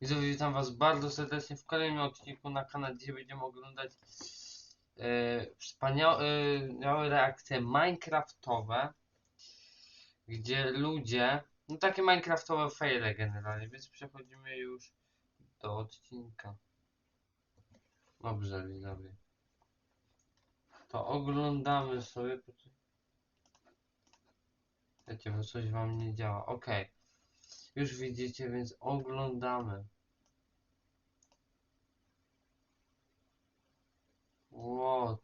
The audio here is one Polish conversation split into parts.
Widzowie, witam was bardzo serdecznie w kolejnym odcinku na kanale, gdzie będziemy oglądać e, wspaniałe reakcje minecraftowe, gdzie ludzie, no takie minecraftowe faile generalnie, więc przechodzimy już do odcinka. Dobrze, widzowie. To oglądamy sobie. Wiecie, bo coś wam nie działa. Okej. Już widzicie, więc oglądamy. What?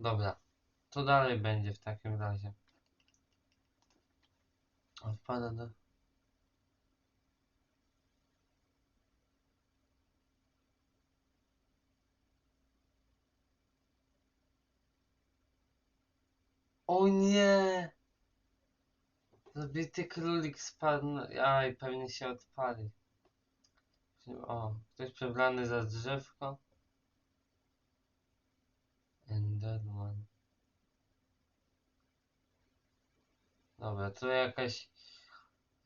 Dobra. Co dalej będzie w takim razie? Wpada do... O nie! Zabity królik spadł. Aj, pewnie się odpali. O, ktoś przebrany za drzewko. Enderman. Dobra, to jakaś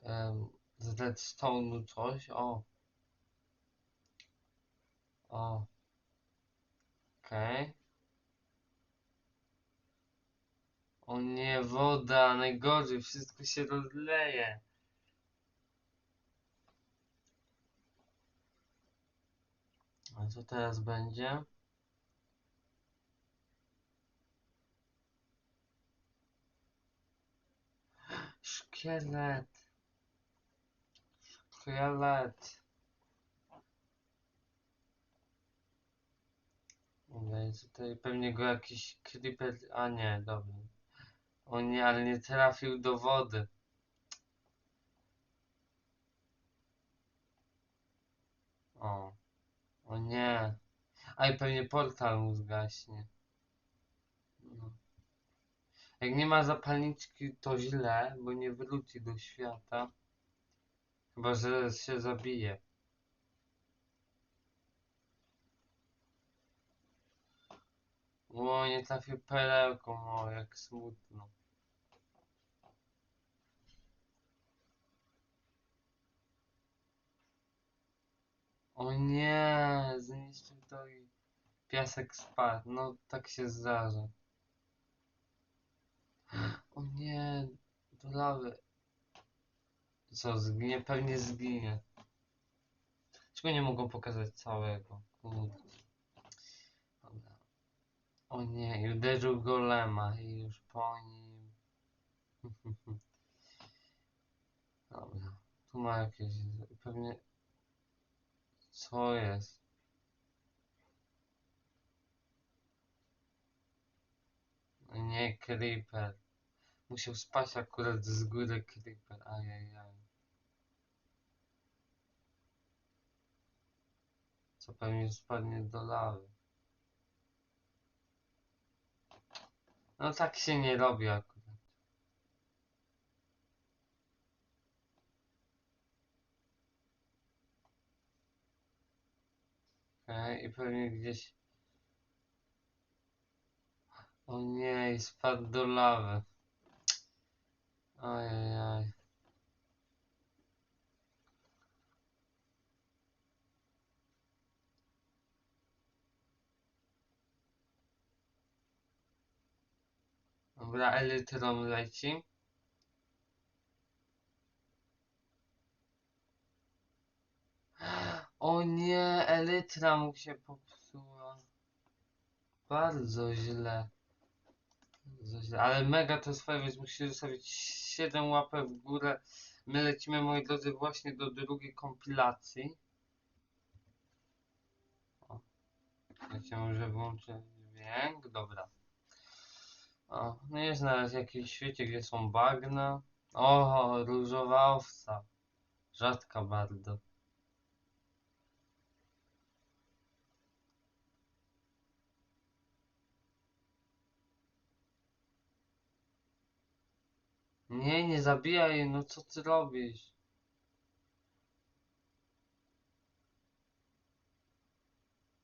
em, z redstone'u coś. O. O. Okej. O nie, woda, najgorzej, wszystko się rozleje. A co teraz będzie? Szkielet. Szkielet. Tutaj pewnie go jakiś creeper... A nie, dobra. O nie, ale nie trafił do wody. O. O nie. A i pewnie portal mu zgaśnie. No. Jak nie ma zapalniczki, to źle, bo nie wróci do świata. Chyba, że się zabije. O, nie trafił perełką, o, jak smutno. O nie, zniszczył to i piasek spadł. No, tak się zdarza. O nie, do lawy. Co, zginie? Pewnie zginie. Czego nie mogą pokazać całego? Dobra. O nie, i uderzył golema i już po nim. Dobra. Tu ma jakieś... Pewnie... Co jest? Nie, creeper. Musiał spać akurat z góry creeper. Ajajaj. Co pewnie spadnie do lawy. No tak się nie robi akurat. Okej, i pewnie gdzieś... O nie, spadł do lawy. Ajajaj. Dobra, elytrom leci. O nie, elytra mu się popsuła. Bardzo źle. Bardzo źle. Ale mega to jest fajne, więc musicie zostawić 7 łapek w górę. My lecimy, moi drodzy, właśnie do drugiej kompilacji. O. Ja może włączę dźwięk. Dobra. O, no jest na razie świecie, gdzie są bagna. O, różowa owca. Rzadka bardzo. Nie, nie zabijaj, no co ty robisz?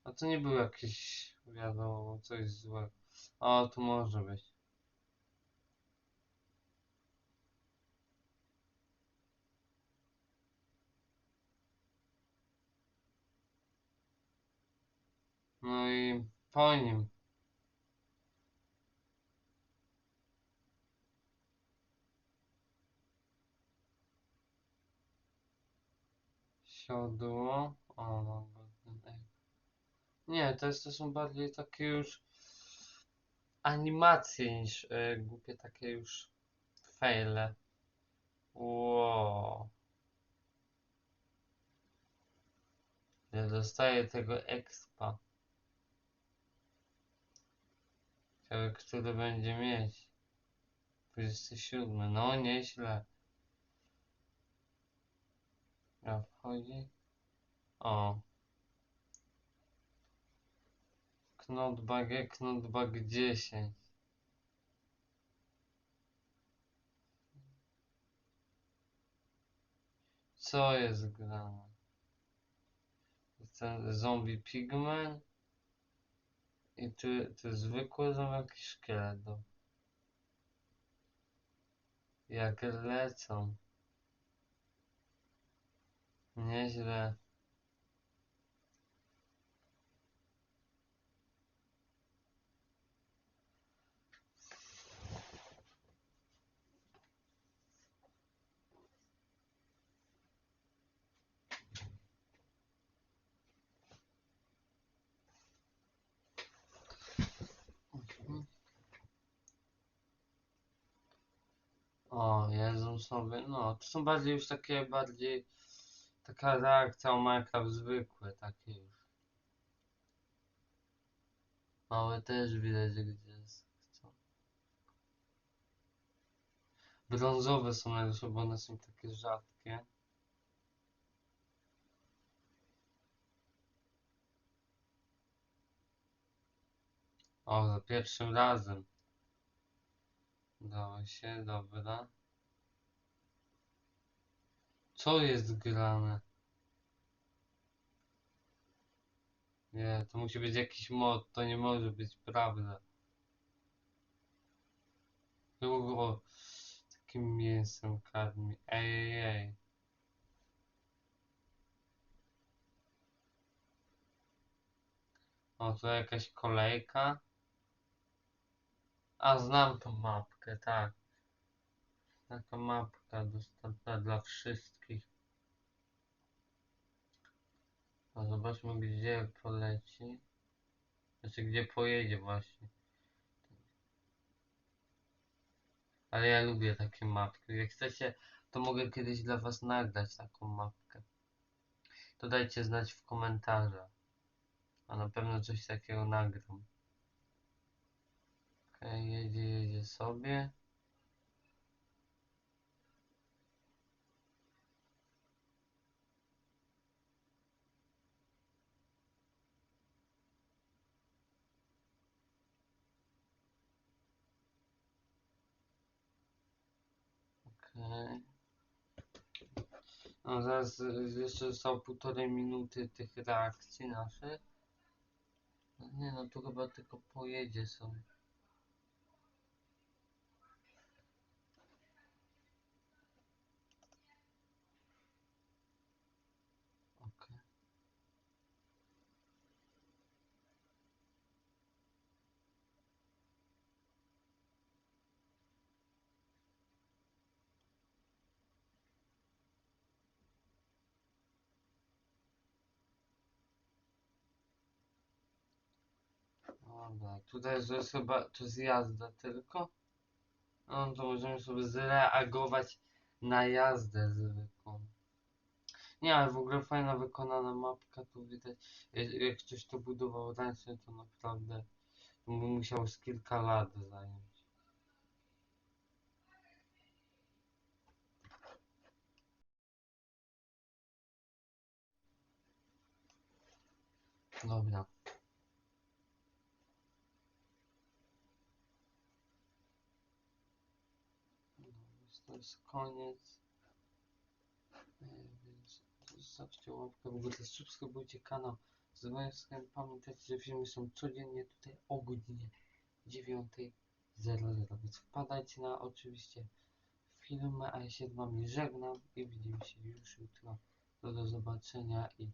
A to nie był jakiś, wiadomo, coś złego. O, tu może być. No i po nim. Siodło. O, Golden Egg. Nie, to, są bardziej takie już animacje niż e, głupie takie już faile. Wow. Nie dostaję tego expa. Ciekawe, który będzie mieć. 27. No, nieźle. Ja wchodzi. O. Knotbag, Knotbag 10. Co jest grane? Ten zombie pigman. I tu, tu zwykły zombie jakiś szkielet. Jak lecą. Nieźle. O, jedzą sobie. No, to są bardziej już takie bardziej taka reakcja o Minecraft zwykłe, takie już. Małe też widać, gdzie. Co? Brązowe są najlepsze, bo one są takie rzadkie. O, za pierwszym razem. Udało się, dobra. Co jest grane? Nie, to musi być jakiś mod, to nie może być prawda. Długo takim mięsem karmi. Ej, ej, ej. O, to jakaś kolejka. A, znam tą mapkę, tak. Taka mapka dostępna dla wszystkich. A zobaczmy, gdzie poleci. Znaczy, gdzie pojedzie właśnie. Ale ja lubię takie mapki. Jak chcecie, to mogę kiedyś dla was nagrać taką mapkę. To dajcie znać w komentarzach. A na pewno coś takiego nagram. Okej, jedzie, jedzie sobie. Okej. No zaraz y, jeszcze zostało półtorej minuty tych reakcji naszych. No nie no, tu chyba tylko pojedzie sobie. Okej. Dobra, tutaj jest, jest chyba, to jest jazda tylko. No to możemy sobie zreagować na jazdę zwykłą. Nie, ale w ogóle fajna wykonana mapka, tu widać. Jak ktoś to budował ręcznie, to naprawdę to by musiał z kilka lat zająć. Dobra. No, więc to jest koniec. E, Więc zostawcie łapkę w górę, subskrybujcie kanał. Zobaczcie, pamiętajcie, że filmy są codziennie tutaj o godzinie 9.00. Więc wpadajcie na oczywiście filmy, a ja się z wami żegnam i widzimy się już jutro. Do zobaczenia i